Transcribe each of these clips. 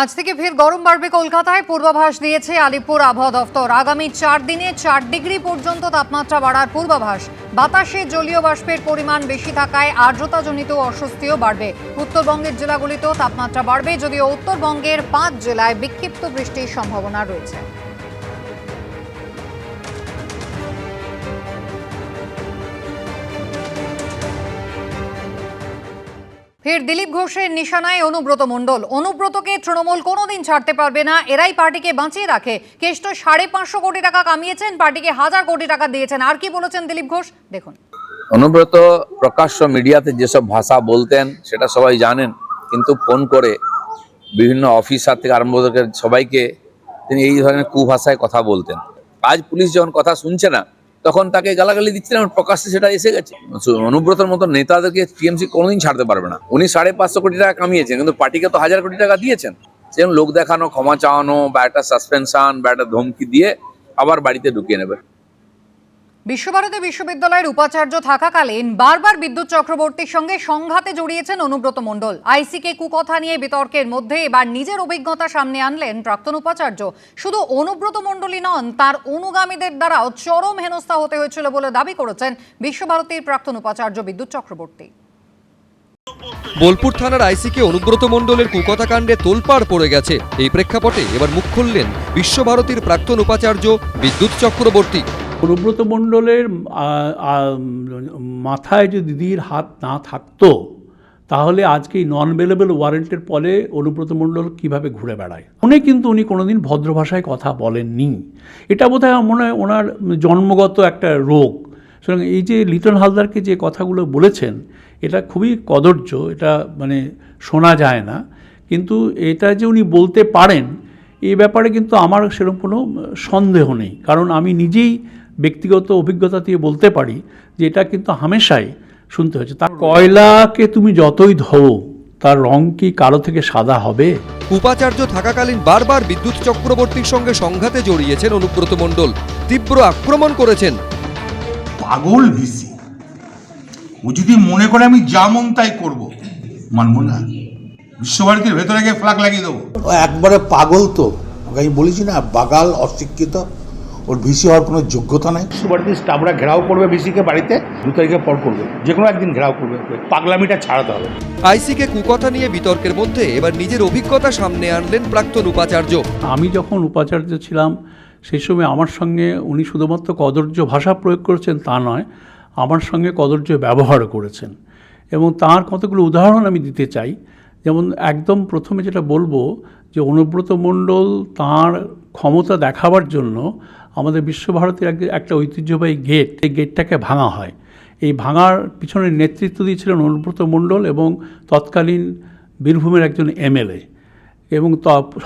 আজ থেকে ফের গরম বাড়বে কলকাতায়। পূর্বাভাস দিয়েছে আলিপুর আবহাওয়া দফতর। আগামী চার দিনে চার ডিগ্রি পর্যন্ত তাপমাত্রা বাড়ার পূর্বাভাস। বাতাসে জলীয় বাষ্পের পরিমাণ বেশি থাকায় আর্দ্রতাজনিত অস্বস্তিও বাড়বে। উত্তরবঙ্গের জেলাগুলিতেও তাপমাত্রা বাড়বে, যদিও উত্তরবঙ্গের পাঁচ জেলায় বিক্ষিপ্ত বৃষ্টির সম্ভাবনা রয়েছে। ফের দিলীপ ঘোষের নিশানায় অনুব্রত মণ্ডল। অনুব্রতকে তৃণমূল কোনোদিন ছাড়তে পারবে না। এরাই পার্টিকে বাঁচিয়ে রাখে। কেষ্ট সাড়ে পাঁচশো কোটি টাকা কামিয়েছেন, পার্টিকে হাজার কোটি টাকা দিয়েছেন। আর কি বলেছেন দিলীপ ঘোষ? দেখুন। অনুব্রত প্রকাশ্য মিডিয়াতে যেসব ভাষা বলতেন, সেটা সবাই জানেন। কিন্তু ফোন করে বিভিন্ন অফিসার থেকে আরম্ভ সবাইকে তিনি এই ধরনের কুভাষায় কথা বলতেন। আজ পুলিশ যখন কথা শুনছে না তখন তাকে গালাগালি দিচ্ছিলেন প্রকাশ্যে সেটা এসে গেছে। অনুব্রতর মতো নেতাদেরকে টিএমসি কোনোদিন ছাড়তে পারবে না। উনি সাড়ে পাঁচশো কোটি টাকা কামিয়েছেন, কিন্তু পার্টিকে তো হাজার কোটি টাকা দিয়েছেন। সেরকম লোক দেখানো, ক্ষমা চাওয়ানো, বা একটা সাসপেনশন বা একটা ধমকি দিয়ে আবার বাড়িতে ঢুকিয়ে নেবে। বিশ্বভারতী বিশ্ববিদ্যালয়ের উপাচার্য থাকাকালীন বারবার বিদ্যুৎ চক্রবর্তীর সঙ্গে সংঘাতে জড়িয়েছেন অনুব্রত মণ্ডল। আইসিকে কুকথা নিয়ে বিতর্কের মধ্যে এবার নিজের অভিজ্ঞতা সামনে আনলেন প্রাক্তন উপাচার্য। শুধু অনুব্রত মণ্ডলই নন, তার অনুগামীদের দ্বারাও চরম হেনস্থা হতে হয়েছিল বলে দাবি করেছেন বিশ্বভারতীর প্রাক্তন উপাচার্য বিদ্যুৎ চক্রবর্তী। বোলপুর থানার আইসিকে অনুব্রত মণ্ডলের কুকথাকাণ্ডে তোলপাড় পড়ে গেছে। এই প্রেক্ষাপটে এবার মুখ খুললেন বিশ্বভারতীর প্রাক্তন উপাচার্য বিদ্যুৎ চক্রবর্তী। অনুব্রত মণ্ডলের মাথায় যদি দিদির হাত না থাকতো, তাহলে আজকে এই নন অ্যাভেলেবল ওয়ারেন্টের ফলে অনুব্রত মণ্ডল কীভাবে ঘুরে বেড়ায়? উনি কিন্তু উনি কোনোদিন ভদ্র ভাষায় কথা বলেননি। এটা বোধ হয় মনে হয় ওনার জন্মগত একটা রোগ। সুতরাং এই যে লিটন হালদারকে যে কথাগুলো বলেছেন, এটা খুবই কদর্য, এটা মানে শোনা যায় না। কিন্তু এটা যে উনি বলতে পারেন এই ব্যাপারে কিন্তু আমার সেরকম কোনো সন্দেহ নেই। কারণ আমি নিজেই ব্যক্তিগত অভিজ্ঞতা দিয়ে বলতে পারি যে এটা কিন্তু হামেশাই শুনতে হয়েছে। তার কয়লাকে তুমি যতই ধো তার রং কি কালো থেকে সাদা হবে? উপাচার্য থাকাকালীন বারবার বিদ্যুৎ চক্রবর্তীর সঙ্গে সংঘাতে জড়িয়েছেন অনুব্রত মণ্ডল। তীব্র আক্রমণ করেছেন। পাগল ভিসি। ও যদি মনে করে আমি যা মন তাই করব। মানবো না বিশ্বভারতীর ভেতরে গিয়ে ফ্লাগ লাগিয়ে দেবো। ও একবারে পাগল তো। আমি বলেছি না বাগাল অশিক্ষিত। ওর ভিসি হওয়ার কোনো যোগ্যতা নাই। বিশ্বভারতীর স্টাফরা ঘেরাও করবে ভিসিকে বাড়িতে দু তারিখে পর করবে। যে কোনো একদিন ঘেরাও করবে পাগলামিটা ছাড়াতে হবে। আইসিকে কুকথা নিয়ে বিতর্কের মধ্যে এবার নিজের অভিজ্ঞতা সামনে আনলেন প্রাক্তন উপাচার্য। আমি যখন উপাচার্য ছিলাম সেই সময় আমার সঙ্গে উনি শুধুমাত্র কদর্য ভাষা প্রয়োগ করেছেন তা নয় আমার সঙ্গে কদর্য ব্যবহারও করেছেন। এবং তার কতগুলো উদাহরণ আমি দিতে চাই যেমন একদম প্রথমে যেটা বলব যে অনুব্রত মণ্ডল তার ক্ষমতা দেখাবার জন্য আমাদের বিশ্বভারতীর এক- একটা ঐতিহ্যবাহী গেট, এই গেটটাকে ভাঙা হয়। এই ভাঙার পিছনে নেতৃত্ব দিয়েছিলেন অনুব্রত মণ্ডল এবং তৎকালীন বীরভূমের একজন এমএলএ। এবং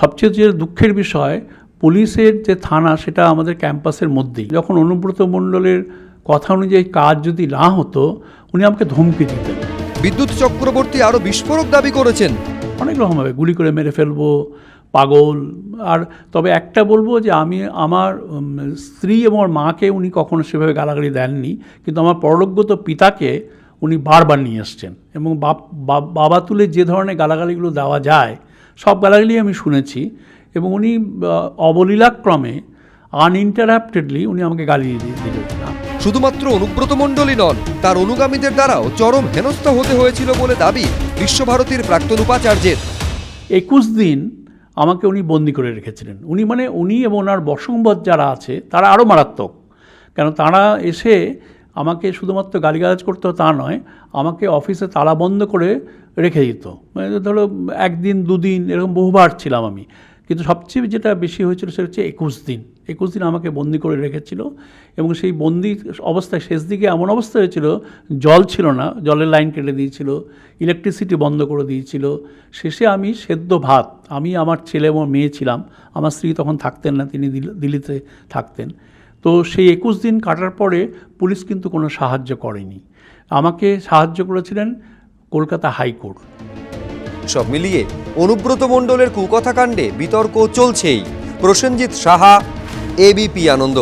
সবচেয়ে যে দুঃখের বিষয়, পুলিশের যে থানা, সেটা আমাদের ক্যাম্পাসের মধ্যেই। যখন অনুব্রত মণ্ডলের কথা অনুযায়ী কাজ যদি না হতো, উনি আমাকে ধমকি দিতেন। বিদ্যুৎ চক্রবর্তী আরও বিস্ফোরক দাবি করেছেন। অনেক রকমভাবে গুলি করে মেরে ফেলব, পাগল। আর তবে একটা বলব যে আমি আমার স্ত্রী এবং আমার মাকে উনি কখনো সেভাবে গালাগালি দেননি। কিন্তু আমার পরলোকগত পিতাকে উনি বারবার নিয়ে এসছেন। এবং বাবা তুলে যে ধরনের গালাগালিগুলো দেওয়া যায়, সব গালাগালি আমি শুনেছি। এবং উনি অবলীলাক্রমে আনইন্টারাপ্টেডলি উনি আমাকে গালি দিয়ে দিলেন শুধুমাত্র অনুব্রত মণ্ডলই নন, তার অনুগামীদের দ্বারাও চরম হেনস্থা হতে হয়েছিল বলে দাবি বিশ্বভারতীর প্রাক্তন উপাচার্যের। একুশ দিন আমাকে উনি বন্দি করে রেখেছিলেন। উনি মানে উনি এবং ওনার বসংবদ যারা আছে, তারা আরও মারাত্মক। কেন তারা এসে আমাকে শুধুমাত্র গালিগালাজ করতো তা নয়, আমাকে অফিসে তালা বন্ধ করে রেখে দিত। মানে ধরো, একদিন, দুদিন, এরকম বহুবার ছিলাম আমি। কিন্তু সবচেয়ে যেটা বেশি হয়েছিল সেটা হচ্ছে একুশ দিন। একুশ দিন আমাকে বন্দি করে রেখেছিল এবং সেই বন্দি অবস্থায় শেষ দিকে এমন অবস্থা হয়েছিল, জল ছিল না, জলের লাইন কেটে দিয়েছিল ইলেকট্রিসিটি বন্ধ করে দিয়েছিল। শেষে আমি সেদ্ধ ভাত, আমি আমার ছেলে এবং মেয়ে ছিলাম, আমার স্ত্রী তখন থাকতেন না, তিনি দিল- দিল্লিতে থাকতেন। তো সেই একুশ দিন কাটার পরে পুলিশ কিন্তু কোনো সাহায্য করেনি। আমাকে সাহায্য করেছিলেন কলকাতা হাইকোর্ট। সব মিলিয়ে অনুব্রত মণ্ডলের কুকথাকাণ্ডে বিতর্ক চলছেই। প্রসেনজিৎ সাহা এবিপি আনন্দ।